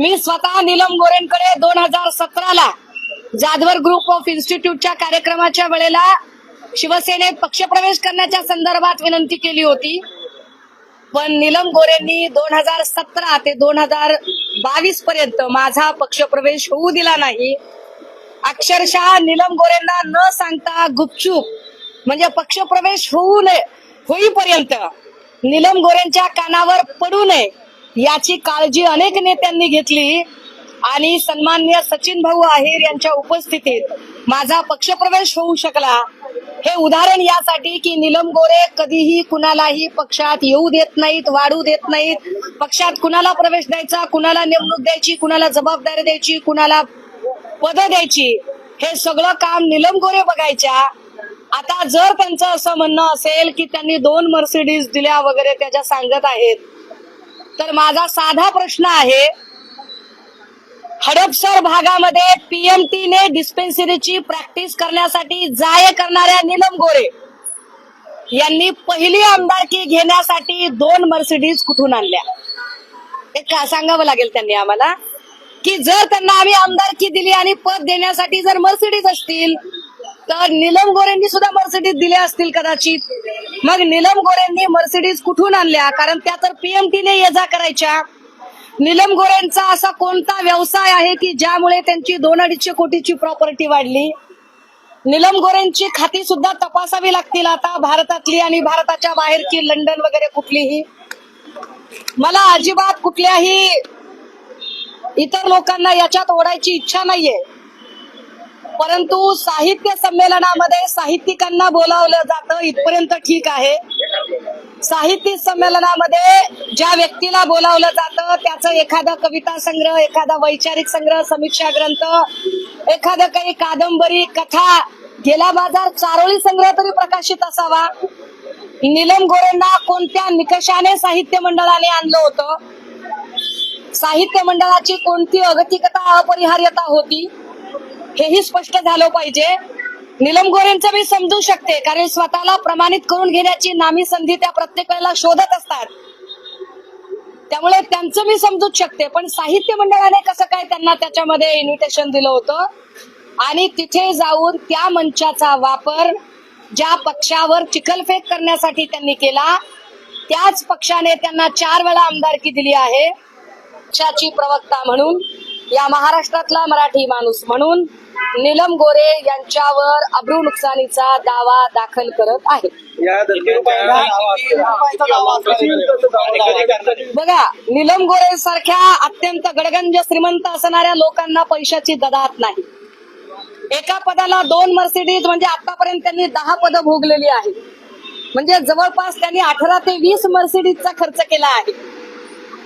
मी स्वतः नीलम गोरेंकडे दोन हजार सतराला जाधवर ग्रुप ऑफ इन्स्टिट्यूटच्या कार्यक्रमाच्या वेळेला शिवसेनेत पक्षप्रवेश करण्याच्या संदर्भात विनंती केली होती. पण नीलम गोरेंनी दोन हजार सतरा ते दोन हजार बावीस पर्यंत माझा पक्षप्रवेश होऊ दिला नाही. अक्षरशः नीलम गोरेंना न सांगता गुपचूप म्हणजे पक्षप्रवेश होऊ नये होईपर्यंत नीलम गोरेंच्या कानावर पडू नये याची काळजी अनेक नेत्यांनी घेतली. आणि सन्मान्य सचिन भाऊ आहेर यांच्या उपस्थितीत माझा पक्षप्रवेश होऊ शकला. हे उदाहरण यासाठी की निलम गोरे कधीही कुणालाही पक्षात येऊ देत नाहीत वाढू देत नाहीत. पक्षात कुणाला प्रवेश द्यायचा कुणाला नेमणूक द्यायची कुणाला जबाबदारी द्यायची कुणाला पद द्यायची हे सगळं काम निलम गोरे बघायच्या. आता जर त्यांचं असं म्हणणं असेल की त्यांनी दोन मर्सिडीज दिल्या वगैरे त्याच्या सांगत आहेत तर माझा साधा प्रश्न आहे हडपसर भागामध्ये पीएमटी ने डिस्पेन्सरीची प्रॅक्टिस करण्यासाठी जाय करणाऱ्या नीलम गोरे यांनी पहिली आमदारकी घेण्यासाठी दोन मर्सिडीज कुठून आणल्या? हे का सांगावं लागेल त्यांनी आम्हाला? की जर त्यांना आम्ही आमदारकी दिली आणि पद देण्यासाठी जर मर्सिडीज असतील तर नीलम गोरेंनी सुद्धा मर्सिडीज दिल्या असतील कदाचित. मग नीलम गोरेंनी मर्सिडीज कुठून आणल्या? कारण त्या तर पीएमटीने ये जा करायच्या. नीलम गोरेंचा असा कोणता व्यवसाय आहे की ज्यामुळे त्यांची दोन अडीचशे कोटीची प्रॉपर्टी वाढली? नीलम गोरेंची खाती सुद्धा तपासावी लागतील आता भारतातली आणि भारताच्या बाहेरची लंडन वगैरे कुठलीही. मला अजिबात कुठल्याही इतर लोकांना याच्यात ओढायची इच्छा नाहीये. परंतु साहित्य संमेलनामध्ये साहित्यिकांना बोलावलं जातं इथपर्यंत ठीक आहे. साहित्य संमेलनामध्ये ज्या व्यक्तीला बोलावलं जातं त्याचं एखादा कविता संग्रह एखादा वैचारिक संग्रह समीक्षा ग्रंथ एखादं काही कादंबरी कथा गेला बाजार चारोळी संग्रह तरी प्रकाशित असावा. नीलम गोरेंना कोणत्या निकषाने साहित्य मंडळाने आणलं होतं? साहित्य मंडळाची कोणती अगतिकता अपरिहार्यता होती? हेही स्पष्ट झालं पाहिजे. निलम गोरेंचं मी समजू शकते कारण स्वतःला प्रमाणित करून घेण्याची नामी संधी त्या प्रत्येक वेळेला शोधत असतात. त्यामुळे त्यांचं मी समजूच शकते पण साहित्य मंडळाने कसं काय त्यांना त्याच्यामध्ये इन्व्हिटेशन दिलं होतं? आणि तिथे जाऊन त्या मंचाचा वापर ज्या पक्षावर चिखलफेक करण्यासाठी त्यांनी केला त्याच पक्षाने त्यांना चार वेळा आमदारकी दिली आहे. पक्षाची प्रवक्ता म्हणून या महाराष्ट्रातला मराठी माणूस म्हणून. नीलम गोरे यांच्यावर अब्रू नुकसानीचा दावा दाखल करत आहे बघा नीलम गोरे सारख्या अत्यंत गडगंज श्रीमंत असणाऱ्या लोकांना पैशाची ददात नाही. एका पदाला दोन मर्सिडीज म्हणजे आतापर्यंत त्यांनी दहा पदं भोगलेली आहेत. म्हणजे जवळपास त्यांनी अठरा ते वीस मर्सिडीजचा खर्च केला आहे.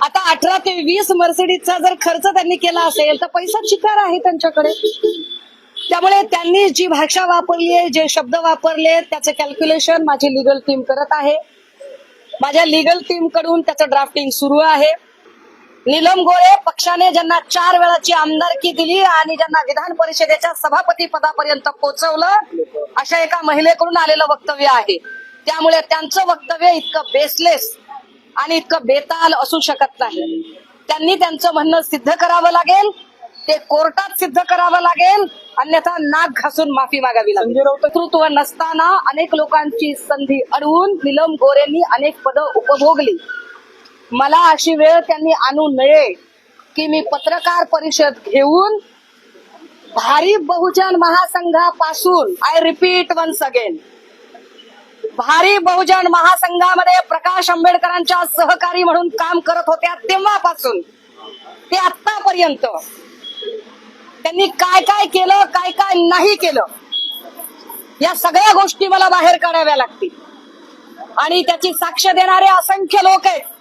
आता अठरा ते वीस मर्सिडीजचा जर खर्च त्यांनी केला असेल तर पैसा शिकार आहे त्यांच्याकडे. त्यामुळे त्यांनी जी भाषा वापरली आहे जे शब्द वापरले त्याचं कॅल्क्युलेशन माझी लिगल टीम करत आहे. माझ्या लिगल टीमकडून त्याचं ड्राफ्टिंग सुरू आहे. नीलम गोळे पक्षाने ज्यांना चार वेळाची आमदारकी दिली आणि ज्यांना विधान परिषदेच्या सभापती पदापर्यंत पोहोचवलं अशा एका महिलेकडून आलेलं वक्तव्य आहे. त्यामुळे त्यांचं वक्तव्य इतकं बेसलेस आणि इतकं बेताल असू शकत नाही. त्यांनी त्यांचं म्हणणं सिद्ध करावं लागेल ते कोर्टात सिद्ध करावं लागेल अन्यथा नाक घासून माफी मागावी लागेल. नेतृत्व नसताना अनेक लोकांची संधी अडवून निलम गोरेंनी अनेक पदं उपभोगली. मला अशी वेळ त्यांनी आणू नये की मी पत्रकार परिषद घेऊन भारी Bahujan महासंघापासून I repeat once again Bhari Bahujan महासंघामध्ये प्रकाश आंबेडकरांच्या सहकारी म्हणून काम करत होत्या तेव्हापासून. ते आतापर्यंत त्यांनी काय काय केलं काय काय नाही केलं या सगळ्या गोष्टी मला बाहेर काढाव्या लागतील. आणि त्याची साक्ष देणारे असंख्य लोक आहेत.